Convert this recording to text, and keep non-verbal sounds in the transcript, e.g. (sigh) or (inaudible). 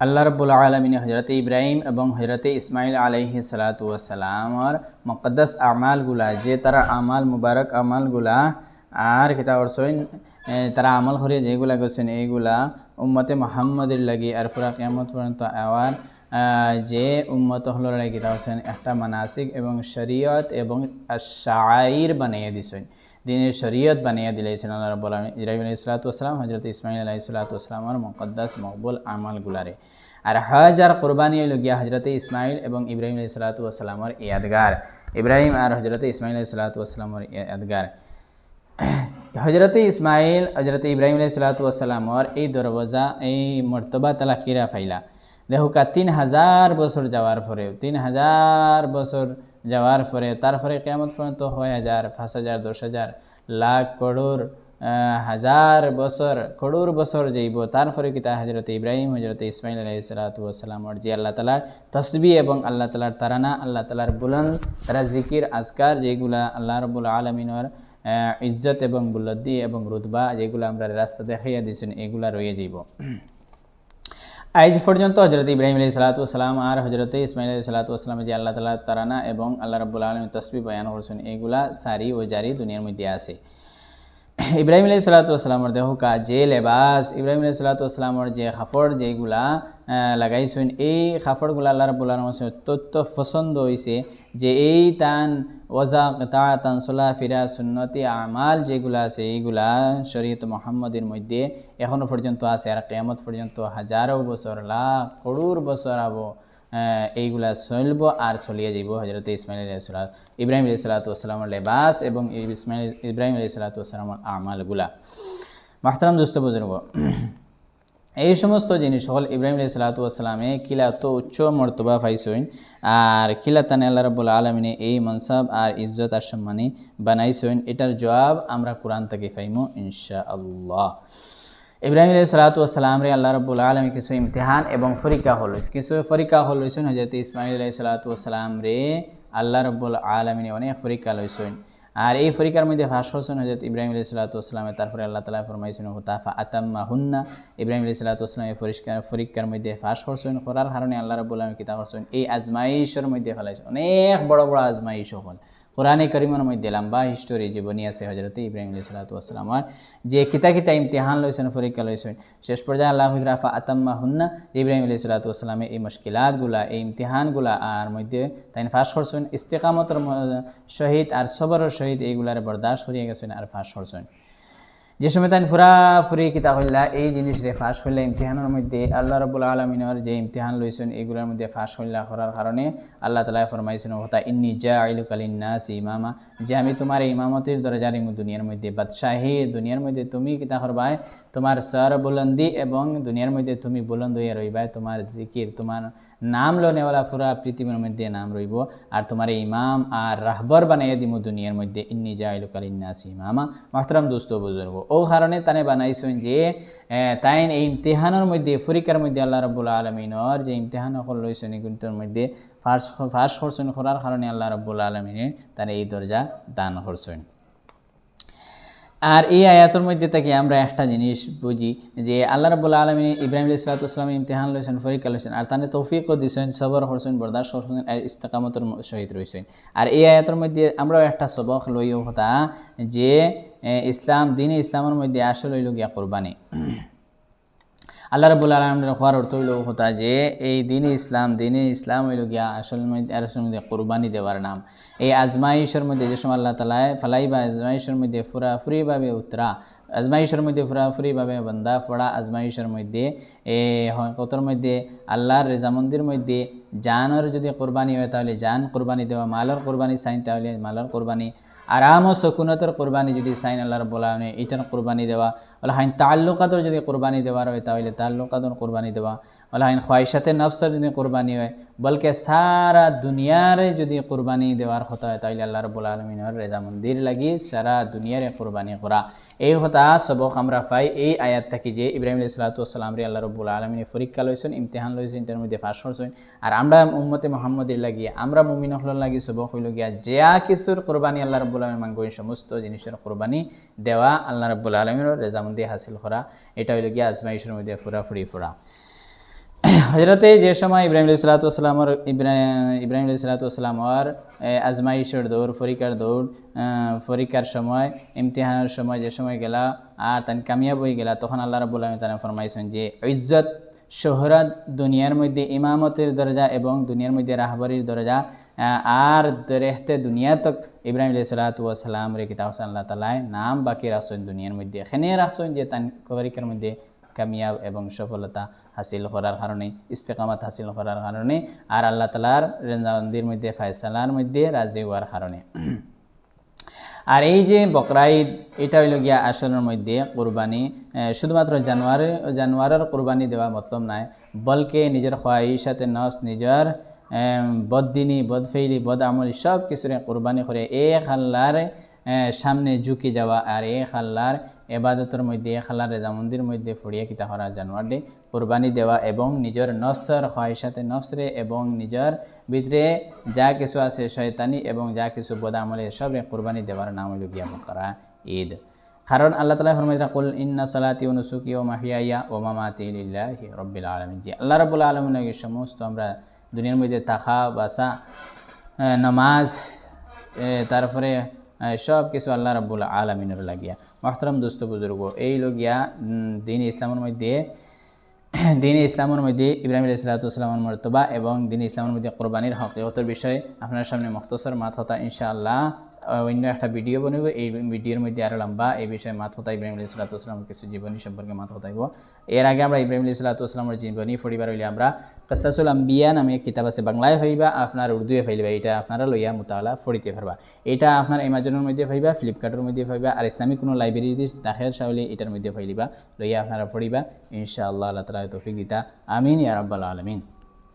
আল্লাহ রব্বুল আলমিন হজরত ইব্রাহিম এবং হজরত ইসমাইল আলহি সালাতামর মকদ্দাস আমালগুলা, যে তারা আমাল মুবারক আমালগুলা আর কিতাব সইন তারা আমল করে যেগুলা গেছেন এইগুলা উম্মতে মোহাম্মদের লাগি আর পুরা কেমত পর্যন্ত আওয়ার যে উম্মত হল লাগি তা একটা মানাসিক এবং শরীয়ত এবং শাইর বানিয়ে দিছেন। দিনের শরীয়ত বানিয়ে দিলেছেন আল্লাহ রব্বুল আলম ইব্রাহিম হজরত ইসমাইল আলাই সালাতামের মকদ্দাস মকবুল আমালগুলারে। আর হাজার কোরবানি হইল গিয়া হজরত ইসমাইল এবং ইব্রাহিম আলাই সালাতামের ইয়াদগার। ইব্রাহিম আর হজরত ইসমাইল আলাই সালাতামের ইয়াদগার। হজরত ইসমাইল হজরত ইব্রাহিম আলাই সালাতামর এই দরওয়াজা, এই মর্তবা তালা কিরা ফাইলা। দেখুকা তিন হাজার বছর যাওয়ার পরেও, তিন হাজার বছর যাওয়ার পরে, তারপরে কেমন পর্যন্ত হয় হাজার, পাঁচ হাজার, দশ হাজার, লাখ, করোর হাজার বছর, করোর বছর যাইব তারপরে কি তা হজরত ইব্রাহিম হজরত ইসমাইল আলাই সালাতামর যে আল্লাহ তালার তসবি এবং আল্লাহ তালার তারানা, আল্লাহ তালার বুলন তারা জিকির, আজকার যেগুলা আল্লাহ রবুল আলমিনর ইজ্জত এবং বুলদ্দি এবং রুদবা যেগুলো আমরা রাস্তা দেখাইয়া দিয়েছেন, এগুলা রয়ে যাইব। আজ পর্যন্ত হজরত ইব্রাহিম আলী সালাতাম আর হজরত ইসমাইল আলী সালাতাম যে আল্লাহ তালা তারানা এবং আল্লাহ রব্বুল আলম তসবি বয়ান করছেন, এগুলা সারি ও জারি দুনিয়ার মধ্যে আছে। ইব্রাহিম আলী সালাতামর দেহকা যে লেবাস, ইব্রাহিম আলী সালাতামর যে হাফর যেগুলা লাগাইছেন এই খাফড়গুলা আল্লাহ রব্বুল আলম অত্যন্ত পছন্দ হয়েছে যে এই তান ওজা তা তান সোলা ফিরা সুন্নতি আমাল যেগুলা আছে, এইগুলা শরীয়ত মোহাম্মদের মধ্যে এখনও পর্যন্ত আছে আর কেয়ামত পর্যন্ত হাজারো বছর, লাখ, করুর বছর আবো এইগুলা চলব আর চলিয়ে যাব হজরত ইসমাইল আলী সালাত ইব্রাহিম আলী সালাতামের লেবাস এবং ইসমাইল, ইব্রাহিম আলী সালাতামের আমালগুলা। মাহতারাম দুস্ত, বুজুর্গ এই সমস্ত জিনিস হল ইব্রাহিম আলী কিলা তো উচ্চ মর্তবা পাইছইন। আর কিলা তানে আল্লাহ রবুল আলমিনে এই মনসাব আর ইজ্জত আর সম্মানী বানাইছইন। এটার জবাব আমরা কোরআন থেকে পাইমু ইনশা আল্লাহ ইব্রাহিম আলী সালাতাম রে আল্লাহ রবুল আলমী কিছু ইমতিহান এবং ফরিকা হল। কিছু ফরিকা হল লইছেন হজরত ইসমাইল আলী সালাতাম রে আল্লাহ রব্বুল আলমিনে অনেক ফরিকা লইছেন। আর এই ফরিকার মধ্যে ফাঁস হোসেন হজরত ইব্রাহিম আলী সাল্লাতামের তারপরে আল্লাহ তালা ফরমাইছেন হুতাফা আতাম্মা হুন্না ইব্রাহিম আলী সাল্লাতামের ফরিষ্কার ফরিকার মধ্যে ফাঁস হোসেন করার কারণে আল্লাহ রবুল্লাহ কিতাব হোসেন এই আজমাইশের মধ্যে ফেলাইছে অনেক বড় বড় আজমাইশ হল। কোরআনে করিমের মধ্যে লম্বা হিস্টোরি জীবনী আছে হজরত ইব্রাহিম সালাতামার যে কিতা কিতা ইমতিহান লইছেন, পরীক্ষা লইছেন, শেষ পর্যায়ে আল্লাহ রাফা আতাম্মা হুন্না ইব্রাহিম আলী সালাতামের এই মুশকিলাতগুলা, এই ইমতিহানগুলা আর মধ্যে তাই ফাঁস করছেন। ইস্তেকামতর শহীদ আর সবরের সহিত এইগুলার বরদাস্ত করিয়া গেছেন আর ফাঁস করছেন। যে সময় তাই ফুরা ফুরি কিতা হইলা, এই জিনিস রে ফাঁস হইলে ইমতিহানের মধ্যে, আল্লাহ রবুল আলমিনের যে ইমতিহান লইছেন, এইগুলোর মধ্যে ফাঁস হইলা করার কারণে আল্লাহ তালা ফরমাইছেন হতা ইন্নি জা আইলু কালিনাস ইমামা যে আমি তোমার ইমামতির দরজার দুনিয়ার মধ্যে, বাদশাহী দুনিয়ার মধ্যে তুমি কিতা করবাই তোমার সর বুলন্দি এবং দুনিয়ার মধ্যে তুমি বুলন্দ হইয়া রইবাই তোমার জিকির, তোমার নাম লোনেওয়ালা পুরা পৃথিবীর মধ্যে নাম রইব। আর তোমার ইমাম আর রাহবর বানাইয়া দিমু দুনিয়ার মধ্যে। ইন্নি জাইলুকাল ইন্নাসি ইমামা। মাহতরাম দোস্ত বুজুর্গ, ও কারণে তানে বানাইছেন যে তাইন এই ইমতিহানের মধ্যে, ফরিকার মধ্যে আল্লাহ রবুল আলমিনর যে ইমতিহান সকল রয়েছেন এগুলোর মধ্যে, ফার্স ফার্স করছেন করার কারণে আল্লাহ রবুল আলমিনে তার এই দরজা দান করছেন। আর এই আয়াতের মধ্যে থেকে আমরা একটা জিনিস বুঝি যে আল্লাহ রবুল্লা আলমী ইব্রাহিম ইসলাতাম সালাতাম ইমতিহান লইছেন ফরিকা লইছেন আর তানে তৌফিকও দিয়েছেন সবর হোসেন বরদাস হোসেন আর ইস্তাকামতের সহিত রয়েছেন। আর এই আয়াতের মধ্যে আমরাও একটা সবক লইও হতা যে ইসলাম, দিনে ইসলামের মধ্যে আসল লইল গিয়া কোরবানি। আল্লাহ রবুল আলমের হওয়ার অর্থ হইল হতা যে এই দিনে ইসলাম দিনে ইসলাম হইল গিয়া আসল মধ্যে কোরবানি দেওয়ার নাম। এই আজমাইশের মধ্যে যে সময় আল্লাহ তালায় ফালাই বা আজমাইশের মধ্যে ফুরাফুরিভাবে উতরা, আজমাইশের মধ্যে ফুরাফুরিভাবে বন্দা ফোড়া আজমাইশের মধ্যে, এ কতর মধ্যে? আল্লাহর রেজামন্দির মধ্যে। জানের যদি কোরবানি হয় তাহলে জান কোরবানি দেওয়া, মালর কোরবানি চাইন তাহলে মালর কোরবানি। আরাম ও সকুনতর কোরবানি যদি সাইন আল্লাহর বলা হয় এটার কোরবানি দেওয়া বলা হাইন তাল্লুকাতর যদি কোরবানি দেওয়া হয় তাহলে তাল্লুকাতর কোরবানি দেওয়া। বলা হাইন খোয়াইশাতে নফসর যদি কোরবানি হয়, বলকে সারা দুনিয়ারে যদি কোরবানি দেওয়ার কথা হয় তাহলে আল্লাহ রবুল আলমিনের রেজা মন্দির লাগি সারা দুনিয়ারে কোরবানি করা। এই কথা সবক আমরা পাই এই আয়াত থাকি যে ইব্রাহিম সালাতাম রে আল্লাহ রবুল আলমিনে পরীক্ষা লইছেন, ইমতিহান লইছেন এটার মধ্যে ফাঁস করছেন। আর আমরা উম্মতে মোহাম্মদের লাগি, আমরা মুমিন হল লাগি সবক হইল গিয়া যেয়া কিছুর কোরবানি আল্লাহ রবুল আলমী মাঙ্গ সমস্ত জিনিসের কোরবানি দেওয়া আল্লাহ রবুল আলমীর রেজামন্দি হাসিল করা। এটা হইল গিয়া আজমাইশের মধ্যে ফুরা ফুরি ফুরা (clears throat) হজরতে যে সময় ইব্রাহিম আলী সালাতামর ইব্রাহিম আলী সালাতামর আজমাইশের দৌড়, ফরিকার দৌড় ফরিকার সময়, ইমতিহানের সময় যে সময় গেলা আর তান কামিয়াব হয়ে গেলা, তখন আল্লাহ রাবুল আলমী তারা ফরমাইছেন যে, ইজ্জত শোহরাত দুনিয়ার মধ্যে ইমামতের দরজা এবং দুনিয়ার মধ্যে রাহবারির দরজা আর রেহতে দুনিয়া তক ইব্রাহিম আলী সালাতাম রে কিতাব আল্লাহ তালায় নাম বাকি রাখছেন দুনিয়ার মধ্যে। এখানে রাখছেন যে তান পরীক্ষার মধ্যে কামিয়াব এবং সফলতা। হাসিল করার কারণে, ইস্তেকামাত হাসিল করার কারণে, আর আল্লাহ তালার রেঞ্জাবন্দির মধ্যে, ফায়সালার মধ্যে রাজি হওয়ার কারণে। আর এই যে বকরা ঈদ এটা হইল গিয়া আসলের মধ্যে কোরবানি শুধুমাত্র জানুয়ারি, জানুয়ারের কোরবানি দেওয়া মতলব নাই, বলকে নিজের সাথে নস, নিজের বদিনী বদফেইলি বদ আমলি সব কিছুরে কোরবানি করে এক আল্লাহর সামনে ঝুঁকি যাওয়া, আর এক আল্লাহর এবাদতের মধ্যে আল্লাহর রেজামন্দির মধ্যে ফড়িয়া কিতা করা জানুয়ারি কোরবানি দেওয়া এবং নিজের নফসর সাথে নফসরে এবং নিজের ভিতরে যা কিছু আছে শয়তানি এবং যা কিছু বদামলে, সবরে কোরবানি দেওয়ার নাম হইল গিয়া করা ঈদ। কারণ আল্লাহ তালা ফরমাইরা কুল ইন্না সালাতি ও নুসুকি ও মাহিয়া ও মামাতি রব্বিল আলমিন। জি, আল্লাহ রবুল আলমিনের সমস্ত আমরা দুনিয়ার মধ্যে থাকা বাসা নামাজ তারপরে সব কিছু আল্লাহ রাবুল আলমিনের লাগিয়া। মহতরম দুস্ত বুজুর্গ, এই লগিয়া দিন ইসলামের মধ্যে, (clears throat) দিন ইসলামের মধ্যে ইব্রাহিম ইসলাতামের মর্তবা এবং দিন ইসলামের মধ্যে কোরবানির হকিকতের বিষয়ে আপনার সামনে মখতসর মাথতা ইনশাআল্লাহ। অন্য একটা ভিডিও বনিব এই ভিডিওর মধ্যে আরও লম্বা। এই বিষয়ে মাত হতা ইব্রাহিম আলী সালাতামের কিছু জীবনী সম্পর্কে মাত হতাইব এর আগে আমরা ইব্রাহিম আলী সালাতামের জীবনী ফরিবার হইলে আমরা কসাসুল আম্বিয়া নামে কিতাব আছে, বাংলায় হইবা, আপনার উর্দুয়ে ফাইলবা এটা আপনারা লইয়া মোতালা ফরিতে পারবা। এটা আপনার এমাজনের মধ্যে ফাইবা ফ্লিপকার্টের মধ্যে ফাইবা আর ইসলামিক কোনো লাইব্রেরি দাখের সাহলে এটার মধ্যে ফাইলিবা লইয়া আপনারা পড়িবা। ইনশাআল্লাহ, আল্লাহ তালা তৌফিক দিতা। আমিন, ইয়া রাব্বাল আলমিন।